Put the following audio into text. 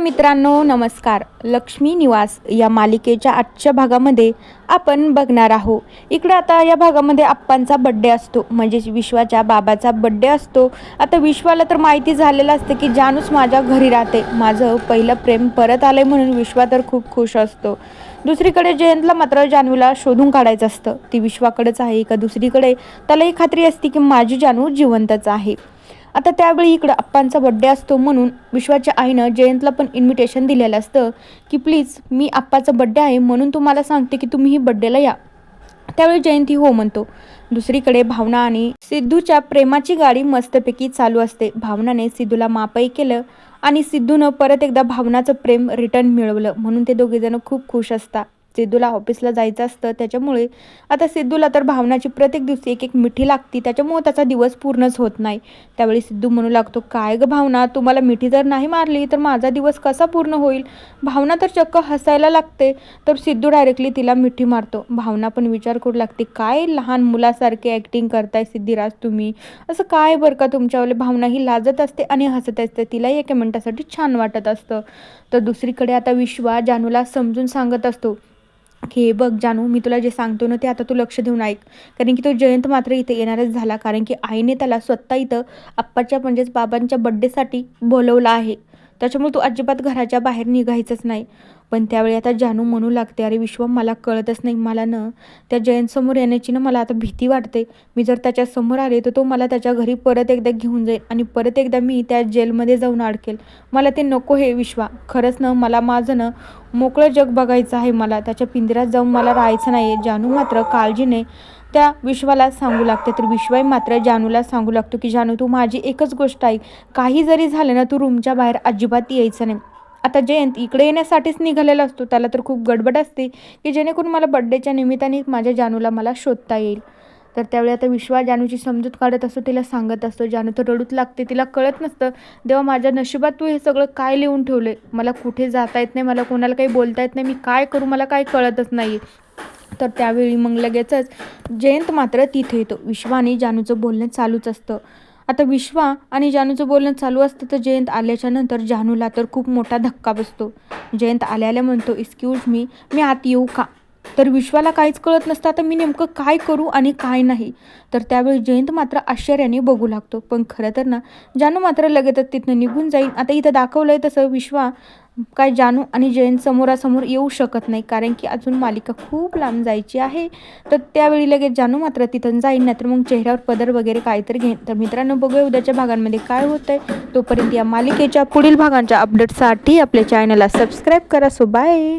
मित्रांनो नमस्कार. लक्ष्मी निवास या मालिकेच्या आजच्या भागामध्ये आपण बघणार आहोत. इकडं आता या भागामध्ये आप्पांचा बड्डे असतो. म्हणजेच विश्वाच्या बाबाचा बड्डे असतो. आता विश्वाला तर माहिती झालेलं असतं की जानूच माझ्या घरी राहते. माझं पहिलं प्रेम परत आलंय म्हणून विश्वा तर खूप खुश असतो. दुसरीकडे जयंतला मात्र जानूला शोधून काढायचं असतं. ती विश्वाकडेच आहे का दुसरीकडे? त्यालाही खात्री असते की माझी जानू जिवंतच आहे. आता त्यावेळी इकडं अप्पांचा बड्डे असतो म्हणून विश्वाच्या आईनं जयंतला पण इन्व्हिटेशन दिलेलं असतं की प्लीज मी आप्पाचा बड्डे आहे म्हणून तुम्हाला सांगते की तुम्ही ही बड्डेला या. त्यावेळी जयंती हो म्हणतो. दुसरीकडे भावना आणि सिद्धूच्या प्रेमाची गाडी मस्तपैकी चालू असते. भावनाने सिद्धूला मापही केलं आणि सिद्धूनं परत एकदा भावनाचं प्रेम रिटर्न मिळवलं म्हणून ते दोघेजण खूप खुश असतात. सिद्धूला ऑफिसला जायचं असतं त्याच्यामुळे आता सिद्धूला तर भावनाची प्रत्येक दिवशी एक एक मिठी लागती त्याच्यामुळे त्याचा दिवस पूर्णच होत नाही. त्यावेळी सिद्धू म्हणू लागतो काय ग भावना तुम्हाला मिठी जर नाही मारली तर माझा दिवस कसा पूर्ण होईल? भावना तर चक्क हसायला लागते तर सिद्धू डायरेक्टली तिला मिठी मारतो. भावना पण विचार करू लागते काय लहान मुलासारखे ॲक्टिंग करताय सिद्धिराज तुम्ही? असं काय बरं का तुमच्यावाले भावना? ही लाजत असते आणि हसत असते तिलाही एका मिनटासाठी छान वाटत असतं. तर दुसरीकडे आता विश्वा जानूला समजून सांगत असतो की हे बघ जानू मी तुला जे सांगतो ना ते आता तू लक्ष देऊन ऐक. कारण की तो जयंत मात्र इथे येणारच झाला. कारण की आईने त्याला स्वतः इथं आप्पाच्या म्हणजेच बाबांच्या बड्डेसाठी बोलवलं आहे. त्याच्यामुळे तू अजिबात घराच्या बाहेर निघायचंच नाही. पण त्यावेळी आता जानू म्हणू लागते अरे विश्व मला कळतच नाही मला न त्या जयंतसमोर येण्याची ना मला आता भीती वाटते. मी जर त्याच्यासमोर आले तर तो मला त्याच्या घरी परत एकदा घेऊन जाईल आणि परत एकदा मी त्या जेलमध्ये जाऊन अडकेल. मला ते नको हे विश्वा. खरंच न मला माझं न मोकळं जग बघायचं आहे मला. त्याच्या पिंजऱ्यात जाऊन मला राहायचं नाही आहे जानू मात्र काळजीने त्या विश्वाला सांगू लागते. तर विश्वाही मात्र जानूला सांगू लागतो की जानू तू माझी एकच गोष्ट ऐक काही जरी झालं ना तू रूमच्या बाहेर अजिबात यायचं नाही. आता जयंत इकडे येण्यासाठीच निघालेला असतो. त्याला तर खूप गडबड असते की जेणेकरून मला बड्डेच्या निमित्ताने माझ्या जानूला मला शोधता येईल. तर त्यावेळी आता विश्वा जानूची समजूत काढत असतो तिला सांगत असतो. जानू तर रडूच लागते तिला कळत नसतं. देवा माझ्या नशिबात तू हे सगळं काय लिहून ठेवले मला कुठे जाता येत नाही? मला कोणाला काही बोलता येत नाही? मी काय करू? मला काय कळतच नाही तर त्यावेळी मग लगेचच जयंत मात्र तिथे येतो. विश्वाने जानूचं बोलणं चालूच असतं. आता विश्वा आणि जानूचं बोलणं चालू असतं तर जयंत आल्याच्यानंतर जानूला तर खूप मोठा धक्का बसतो. जयंत आल्याला म्हणतो एक्सक्यूज मी मी आत येऊ का? तर विश्वाला काहीच कळत नसतं आता मी नेमकं काय करू आणि काय नाही? तर त्यावेळी जयंत मात्र आश्चर्याने बघू लागतो. पण खरं तर ना जानू मात्र लगेचच तिथनं निघून जाईल. आता इथं दाखवलं आहे तसं विश्वा काय जानू आणि जयंत समोरासमोर येऊ शकत नाही कारण की अजून मालिका खूप लांब जायची आहे. तर त्यावेळी लगेच जानू मात्र तिथून जाईल नाहीतर मग चेहऱ्यावर पदर वगैरे काहीतरी घेईन. तर मित्रांनो बघूया उद्याच्या भागांमध्ये काय होतं आहे तोपर्यंत या मालिकेच्या पुढील भागांच्या अपडेटसाठी आपल्या चॅनलला सबस्क्राईब करा. So bye